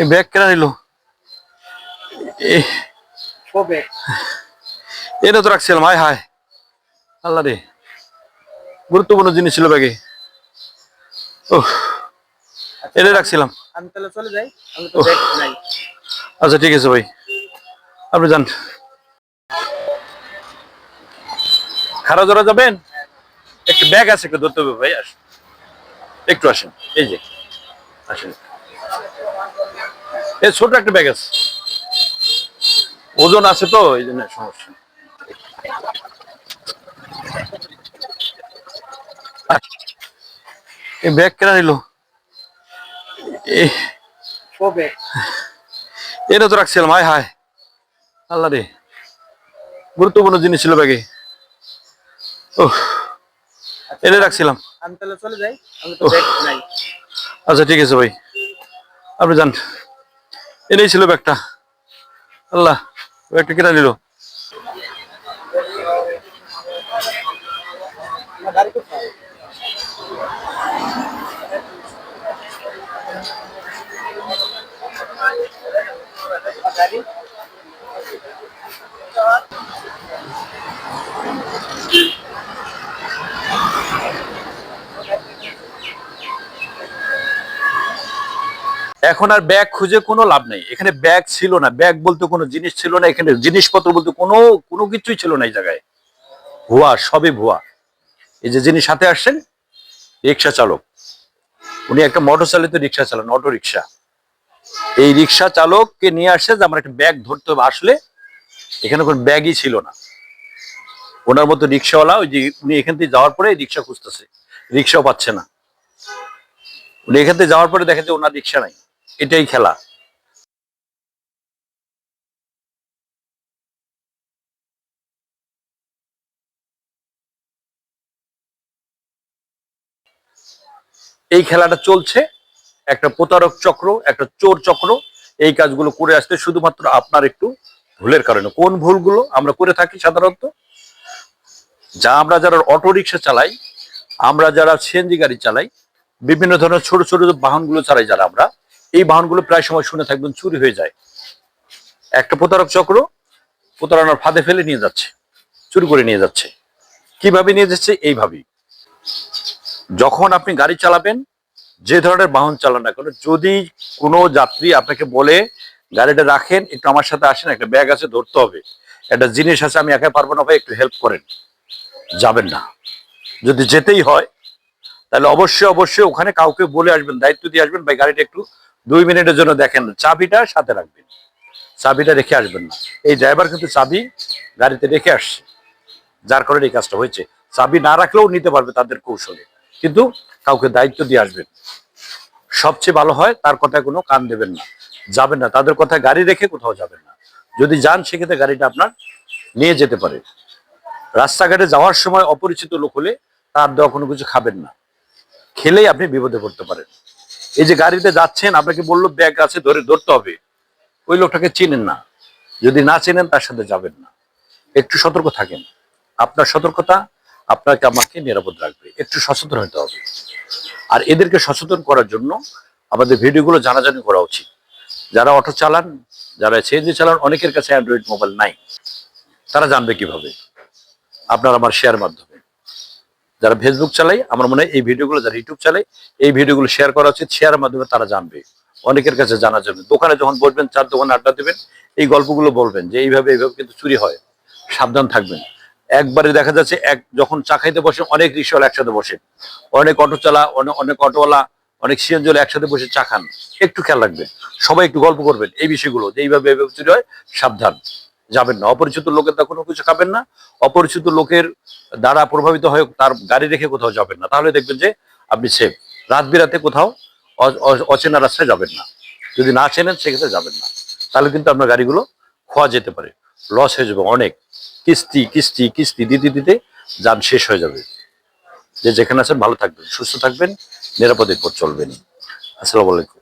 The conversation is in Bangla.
এই ব্যাগ কেনা নিল। এটা তো রাখছিলাম হায় হায়। আল্লাহ রে গুরুত্বপূর্ণ জিনিস ছিল ব্যাগে ও এটা রাখছিলাম। আমি তাহলে চলে যাই আচ্ছা ঠিক আছে ভাই। আপনি যান। খারা জোড়া যাবেন একটু ব্যাগ আছে একটু ধরতে হবে ভাই আসুন। একটু আসেন এই যে আসেন। এই ছোট একটা ব্যাগ আছে। ওজন আছে তো এই জন্য সমস্যা এই ব্যাগ কেনা নিল? এটা তো রাখছিলাম হায় হায়। আল্লাহ রে। গুরুত্বপূর্ণ জিনিস ছিল ব্যাগে ও এটা রাখছিলাম। আমি তাহলে চলে যাই আচ্ছা ঠিক আছে ভাই। আপনি যান। এটাই ছিল ব্যাগটা। আল্লাহ ব্যাগটা কেনা নিল। Thank গাড়ি এখন আর ব্যাগ খুঁজে কোনো লাভ নেই। এখানে ব্যাগ ছিল না। ব্যাগ বলতে কোনো জিনিস ছিল না। এখানে জিনিসপত্র বলতে কোনো কোনো কিছুই ছিল না এই জায়গায়। ভুয়া, সবই ভুয়া। এই যে যিনি সাথে আসছেন, রিক্সা চালক। উনি একটা মোটর চালিত রিক্সা চালান অটো রিক্সা এই রিক্সা চালককে নিয়ে আসছে যে আমার একটা ব্যাগ ধরতে হবে। আসলে এখানে কোনো ব্যাগই ছিল না। ওনার মতো রিক্সাওয়ালা, ওই যে উনি এখান থেকে যাওয়ার পরে রিক্সা খুঁজতেছে। রিক্সাও পাচ্ছে না। উনি এখান থেকে যাওয়ার পরে দেখে যে ওনার রিক্সা নাই। এটাই খেলা। এই খেলাটা চলছে, একটা প্রতারক চক্র, একটা চোর চক্র, এই কাজগুলো করে আসতে শুধুমাত্র আপনার একটু ভুলের কারণে। কোন ভুলগুলো আমরা করে থাকি সাধারণত? যা আমরা যারা অটো রিক্সা চালাই, আমরা যারা সিএনজি গাড়ি চালাই, বিভিন্ন ধরনের ছোট ছোট বাহনগুলো চালাই যারা আমরা এই বাহনগুলো প্রায় সময় শুনে থাকবেন, চুরি হয়ে যায়। একটা প্রতারক চক্র প্রতারণার ফাঁদে ফেলে নিয়ে যাচ্ছে, চুরি করে নিয়ে যাচ্ছে। কীভাবে নিয়ে যাচ্ছে? এইভাবেই। যখন আপনি গাড়ি চালাবেন, যে ধরনের বাহন চালান না কেন, যদি কোনো যাত্রী আপনাকে বলে, গাড়িটা রাখেন, একটু আমার সাথে আসেন, একটা ব্যাগ আছে, ধরতে হবে। একটা জিনিস আছে, আমি একাই পারব না ভাই, একটু হেল্প করেন। যাবেন না। যদি যেতেই হয়, তাহলে অবশ্যই অবশ্যই ওখানে কাউকে বলে আসবেন, দায়িত্ব দিয়ে আসবেন, ভাই, গাড়িটা একটু দুই মিনিটের জন্য দেখেন চাবিটা সাথে রাখবেন। চাবিটা রেখে আসবেন না। এই ড্রাইভার কিন্তু চাবি গাড়িতে রেখে আসছে। যার কারণে এই কাজটা হয়েছে। চাবি না রাখলেও নিতে পারবে তাদের কৌশলে। কিন্তু কাউকে দায়িত্ব দিয়ে আসবেন। সবচেয়ে ভালো হয় তার কথায় কোনো কান দেবেন না। যাবেন না। তাদের কথায় গাড়ি রেখে কোথাও যাবেন না। যদি যান, সেক্ষেত্রে গাড়িটা আপনার নিয়ে যেতে পারে। রাস্তাঘাটে যাওয়ার সময় অপরিচিত লোক হলে তার দেওয়া কোনো কিছু খাবেন না। খেলেই আপনি বিপদে পড়তে পারেন। এই যে গাড়িতে যাচ্ছেন, আপনাকে বলল, ব্যাগ আছে, ধরে ধরতে হবে। ওই লোকটাকে চিনেন না। যদি না চেনেন, তার সাথে যাবেন না। একটু সতর্ক থাকেন। আপনার সতর্কতা আপনাকে আমাকে নিরাপদ রাখবে। একটু সচেতন হতে হবে। আর এদেরকে সচেতন করার জন্য আমাদের ভিডিওগুলো জানাজানি করা উচিত। যারা অটো চালান, যারা সিএনজি চালান, অনেকের কাছে অ্যান্ড্রয়েড মোবাইল নাই। তারা জানবে কীভাবে? আপনার আমার শেয়ার মাধ্যমে। যারা ফেসবুক চালাই, আমার মনে হয় এই ভিডিওগুলো যারা ইউটিউব চালাই, এই ভিডিওগুলো শেয়ার করা উচিত। শেয়ারের মাধ্যমে তারা জানবে। অনেকের কাছে জানা যাবে। দোকানে যখন বসবেন, চার দোকানে আড্ডা দেবেন, এই গল্পগুলো বলবেন যে এইভাবে এইভাবে কিন্তু চুরি হয়। সাবধান থাকবেন। একবারে দেখা যাচ্ছে, এক যখন চা খাইতে বসে, অনেক রিক্সাওয়ালা একসাথে বসে। অনেক অটো চালা অনেক অনেক অটোওয়ালা, অনেক সিএনজি একসাথে বসে চা খান। একটু খেয়াল রাখবেন। সবাই একটু গল্প করবেন এই বিষয়গুলো, যে এইভাবে এইভাবে চুরি হয়, সাবধান। যাবেন না। অপরিচিত লোকের তা কোনো কিছু খাবেন না। অপরিচিত লোকের দ্বারা প্রভাবিত হয়ে তার গাড়ি রেখে কোথাও যাবেন না। তাহলে দেখবেন যে আপনি সেফ রাত বিরাতে কোথাও অচেনা রাস্তায় যাবেন না। যদি না চেনেন, সেক্ষেত্রে যাবেন না। তাহলে কিন্তু আপনার গাড়িগুলো খোয়া যেতে পারে। লস হয়ে যাবে অনেক। কিস্তি কিস্তি কিস্তি দিতে দিতে যান শেষ হয়ে যাবে। যে যেখানে আছেন, ভালো থাকবেন, সুস্থ থাকবেন, নিরাপদে পথ চলবেন। আসসালামু আলাইকুম।